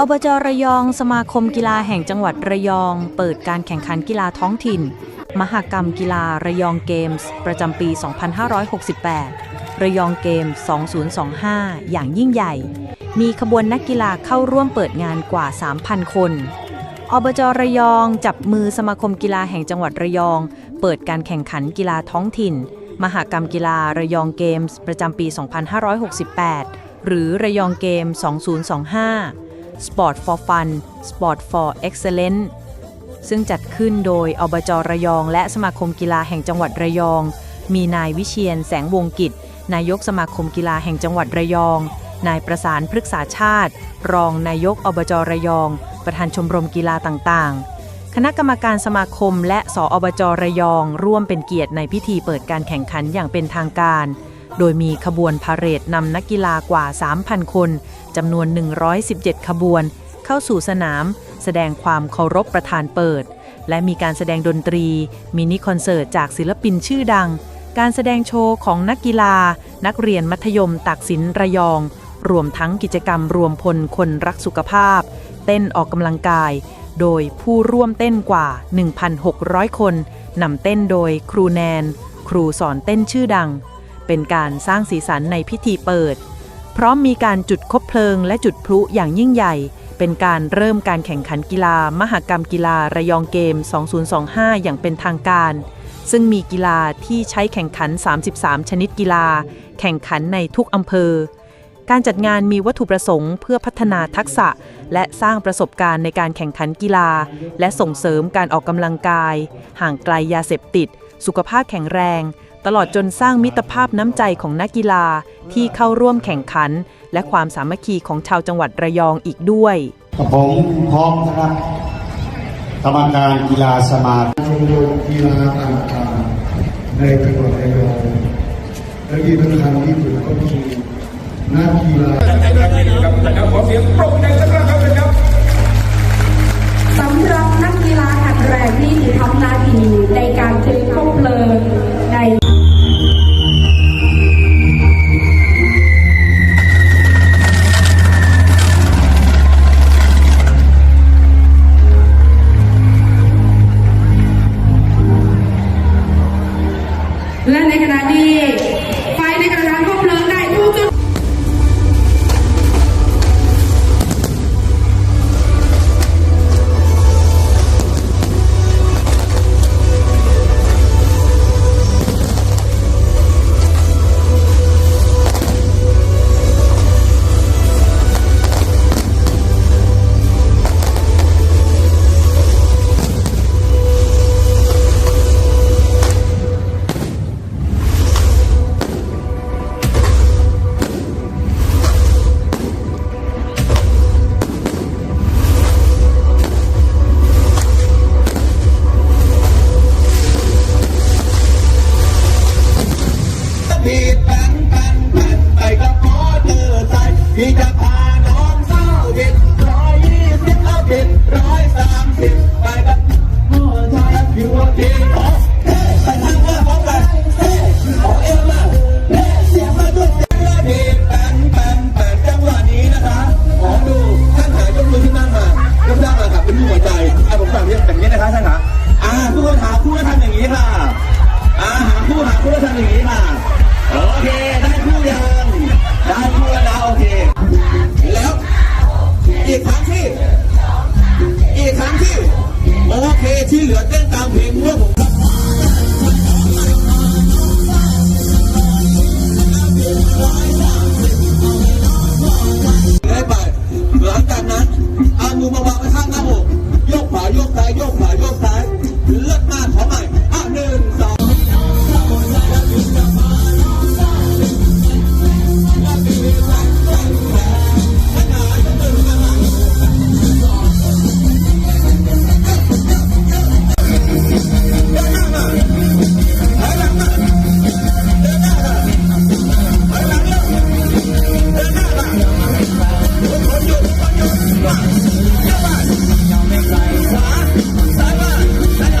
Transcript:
อบจระยอง สมาคมกีฬาแห่งจังหวัดระยอง เปิดการแข่งขันกีฬาท้องถิ่น มหกรรมกีฬาระยองเกมส์ ประจำปี 2568 ระยองเกมส์ 2025 อย่างยิ่งใหญ่ มีขบวนนักกีฬาเข้าร่วมเปิดงานกว่า 3,000 คน อบจระยอง จับมือสมาคมกีฬาแห่งจังหวัดระยอง เปิดการแข่งขันกีฬาท้องถิ่น มหกรรมกีฬาระยองเกมส์ ประจำปี 2568 หรือระยองเกม 2025 Sport for Fun Sport for Excellence ซึ่งจัดขึ้นโดยอบจระยอง และสมาคมกีฬาแห่งจังหวัดระยอง มีนายวิเชียนแสงวงกิจ นายกสมาคมกีฬาแห่งจังหวัดระยอง นายประสานพฤกษาชาติ รองนายกอบจระยอง ประธานชมรมกีฬาต่างๆคณะกรรมการสมาคมและสออบจระยอง ร่วมเป็นเกียรติในพิธีเปิดการแข่งขันอย่างเป็นทางการ โดยมีขบวนพาเหรดนำนักกีฬากว่า 3,000 คนจำนวน 117 ขบวน เข้าสู่สนาม แสดงความเคารพประธานเปิด และมีการแสดงดนตรี มินิคอนเสิร์ตจากศิลปินชื่อดัง การแสดงโชว์ของนักกีฬา นักเรียนมัธยมตากสินระยอง รวมทั้งกิจกรรมรวมพลคนรักสุขภาพ เต้นออกกำลังกาย โดยผู้ร่วมเต้นกว่า 1,600 คนนำเต้นโดยครูแนน ครูสอนเต้นชื่อดัง เป็นการสร้างสีสันในพิธีเปิด พร้อมมีการจุดคบเพลิงและจุดพลุอย่างยิ่งใหญ่ เป็นการเริ่มการแข่งขันกีฬามหกรรมกีฬาระยองเกม 2025 อย่างเป็นทางการ ซึ่งมีกีฬาที่ใช้แข่งขัน 33 ชนิดกีฬา แข่งขันในทุกอำเภอ การจัดงานมีวัตถุประสงค์เพื่อพัฒนาทักษะ และสร้างประสบการณ์ในการแข่งขันกีฬา และส่งเสริมการออกกำลังกาย ห่างไกลยาเสพติด สุขภาพแข็งแรง ตลอดจนสร้างมิตรภาพน้ำใจของนักกีฬาที่เข้าร่วมแข่งขัน และความสามัคคีของชาวจังหวัดระยองอีกด้วยกับผมพร้อมนะครับกรรมการกีฬาสมาคมชมรมกีฬาต่างๆในจังหวัดระยองและที่สำคัญที่สุดก็คือนักกีฬาสำหรับนักกีฬาหัดแรงที่ทำหน้าที่ในการถือคบเพลิง ร์ ที่เหลือเต้นตามเพลงพวกผม